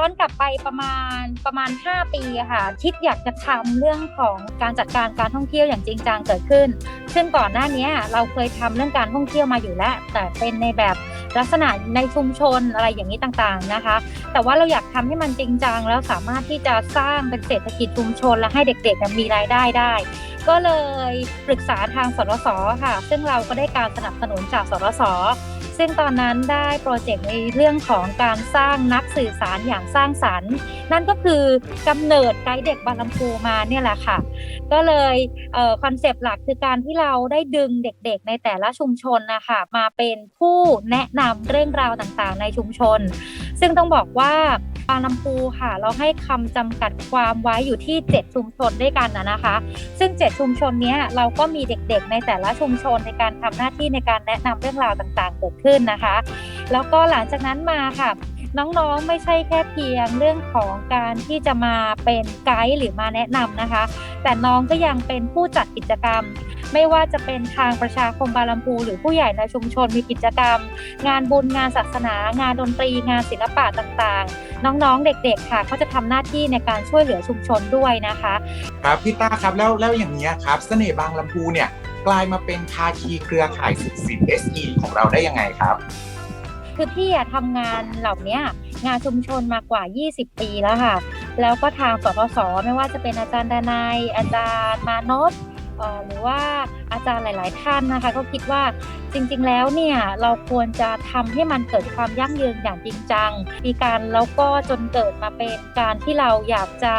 ้อนกลับไปประมาณประมาณ 5 ปีค่ะ คิดอยากจะทำเรื่องของการจัดการการท่องเที่ยวอย่างจริงจังเกิดขึ้น ซึ่งก่อนหน้านี้เราเคยทำเรื่องการท่องเที่ยวมาอยู่แล้ว แต่เป็นในแบบลักษณะในชุมชนอะไรอย่างนี้ต่างๆนะคะ แต่ว่าเราอยากทำให้มันจริงจังแล้วสามารถที่จะสร้างเป็นเศรษฐกิจชุมชน และให้เด็กๆมีรายได้ได้ก็เลยปรึกษาทางสรสค่ะ ซึ่งเราก็ได้การสนับสนุนจากสรส ซึ่งตอนนั้นได้โปรเจกต์ในเรื่องของการสร้างนักสื่อสารอย่างสร้างสรรค์ นั่นก็คือกำเนิดไกด์เด็กบางลำพูมาเนี่ยแหละค่ะ ก็เลยคอนเซปต์หลักคือการที่เราได้ดึงเด็กๆ ในแต่ละชุมชนนะคะมาเป็นผู้แนะนำเรื่องราวต่างๆ ในชุมชน ซึ่งต้องบอกว่าบางลำพูค่ะ เราให้คำจำกัดความไว้อยู่ที่ 7 ชุมชนด้วยกันนะนะคะ ซึ่ง 7 ชุมชนนี้เราก็มีเด็กๆ ในแต่ละชุมชนในการทำหน้าที่ในการแนะนำเรื่องราวต่างๆ เกิดขึ้นนะคะ แล้วก็หลังจากนั้นมาค่ะน้องๆ ไม่ใช่แค่เพียงเรื่องของการที่จะมาเป็นไกด์หรือมาแนะนำนะคะ แต่น้องก็ยังเป็นผู้จัดกิจกรรม ไม่ว่าจะเป็นทางประชาคมบาลัมพูหรือผู้ใหญ่ในชุมชนมีกิจกรรม งานบุญงานศาสนา งานดนตรี งานศิลปะต่างๆ น้องๆ เด็กๆ ค่ะเขาจะทำหน้าที่ในการช่วยเหลือชุมชนด้วยนะคะ ครับพี่ต้าครับแล้วแล้วอย่างนี้ยครับเสน่ห์บางลำพูเนี่ยกลายมาเป็นภาคีเครือข่ายสื่อสิน SE ของเราได้ยังไงครับคือพี่อะทำงานเหล่าเนี้ยงานชุมชนมากว่า 20 ปีแล้วค่ะ แล้วก็ทางสทศไม่ว่าจะเป็นอาจารย์ดานายอาจารย์มานพเอ่อ หรือว่าอาจารย์หลาย ๆ ท่านนะคะ ก็คิดว่าจริง ๆ แล้วเนี่ยเราควรจะทำให้มันเกิดความยั่งยืนอย่างจริงจังมีการแล้วก็จนเกิดมาเป็นการที่เราอยากจะ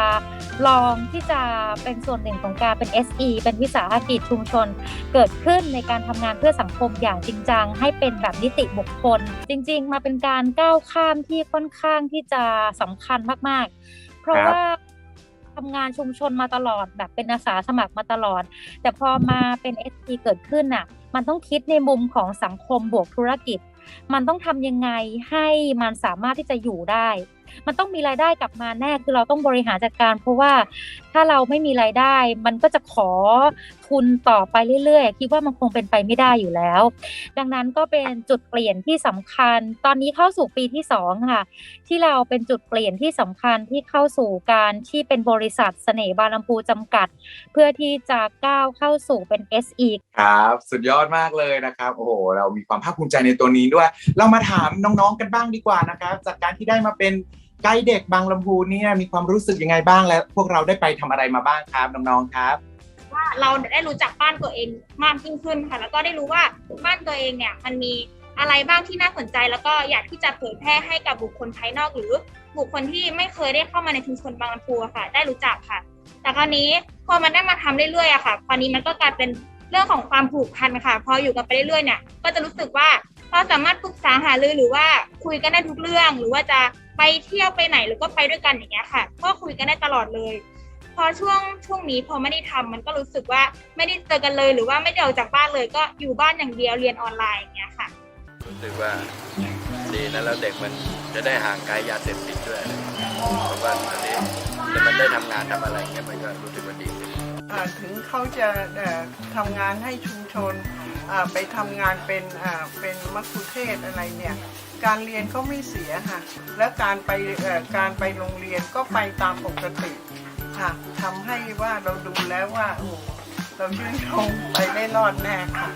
ลองที่จะเป็นส่วนหนึ่งของการเป็น SE เป็นวิสาหกิจชุมชน เกิดขึ้นในการทำงานเพื่อสังคมอย่างจริงจัง ให้เป็นแบบนิติบุคคล จริง ๆ มาเป็นการก้าวข้ามที่ค่อนข้างที่จะสำคัญมาก ๆ เพราะว่า ทำงานชุมชนมาตลอดแบบเป็นอาสาสมัครมาตลอด แต่พอมาเป็นเอสเกิดขึ้นน่ะ มันต้องคิดในมุมของสังคมบวกธุรกิจ มันต้องทำยังไงให้มันสามารถที่จะอยู่ได้ มันต้องมีรายได้กลับมาแน่คือเราต้องบริหารจัดการ เพราะว่าถ้าเราไม่มีรายได้ มันก็จะขอทุนต่อไปเรื่อยๆ คิดว่ามันคงเป็นไปไม่ได้อยู่แล้ว ดังนั้นก็เป็นจุดเปลี่ยนที่สำคัญ ตอนนี้เข้าสู่ปีที่สองค่ะที่เราเป็นจุดเปลี่ยนที่สำคัญที่เข้าสู่การที่เป็นบริษัทเสน่ห์บาลัมพูจำกัด เพื่อที่จะก้าวเข้าสู่เป็น SE ครับ สุดยอดมากเลยนะครับโอ้โหเรามีความภาคภูมิใจในตัวนี้ด้วย เรามาถามน้องๆกันบ้างดีกว่านะครับ จากการที่ได้มาเป็น ไกด์เด็กบางลำพูเนี่ยมีความรู้สึกยังไงบ้างและพวกเราได้ไปทำอะไรมาบ้างครับน้องๆครับ ว่าเราได้รู้จักบ้านตัวเองมากยิ่งขึ้นค่ะ แล้วก็ได้รู้ว่าบ้านตัวเองเนี่ยมันมีอะไรบ้างที่น่าสนใจ แล้วก็อยากที่จะเผยแพร่ให้กับบุคคลภายนอกหรือ บุคคลที่ไม่เคยได้เข้ามาในชุมชนบางลำพูอะค่ะ ได้รู้จักค่ะ แต่คราวนี้พอมันได้มาทำเรื่อยๆอะค่ะคราวนี้มันก็กลายเป็นเรื่องของความผูกพันค่ะ พออยู่กันไปเรื่อยๆเนี่ย ก็จะรู้สึกว่าเราสามารถปรึกษาหารือหรือว่าคุยกันได้ทุกเรื่อง หรือว่าจะ ไปเที่ยวไปไหนหรือก็ไปด้วยกันอย่างเงี้ยค่ะ ก็คุยกันได้ตลอดเลย พอช่วงช่วงนี้พอไม่ได้ทำมันก็รู้สึกว่าไม่ได้เจอกันเลย หรือว่าไม่ได้ออกจากบ้านเลย ก็อยู่บ้านอย่างเดียวเรียนออนไลน์อย่างเงี้ยค่ะรู้สึกว่าดีนะแล้วเด็กมันจะได้ห่างไกลยาเสพติดด้วยอะไรอย่างเงี้ยเพราะว่าอันนี้แต่มันได้ทำงานทำอะไรเงี้ยมันก็รู้สึกว่าดีขึ้นอ่าถึงเขาจะเอ่อทำงานให้ชุมชนอ่าไปทำงานเป็นอ่าเป็นมัคคุเทศก์อะไรเนี่ย การเรียนก็ไม่เสียค่ะ และการไปการไปโรงเรียนก็ไปตามปกติค่ะทำให้ว่าเราดูแล้วว่าโอ้เราชื่นชมไปได้รอดแน่ค่ะ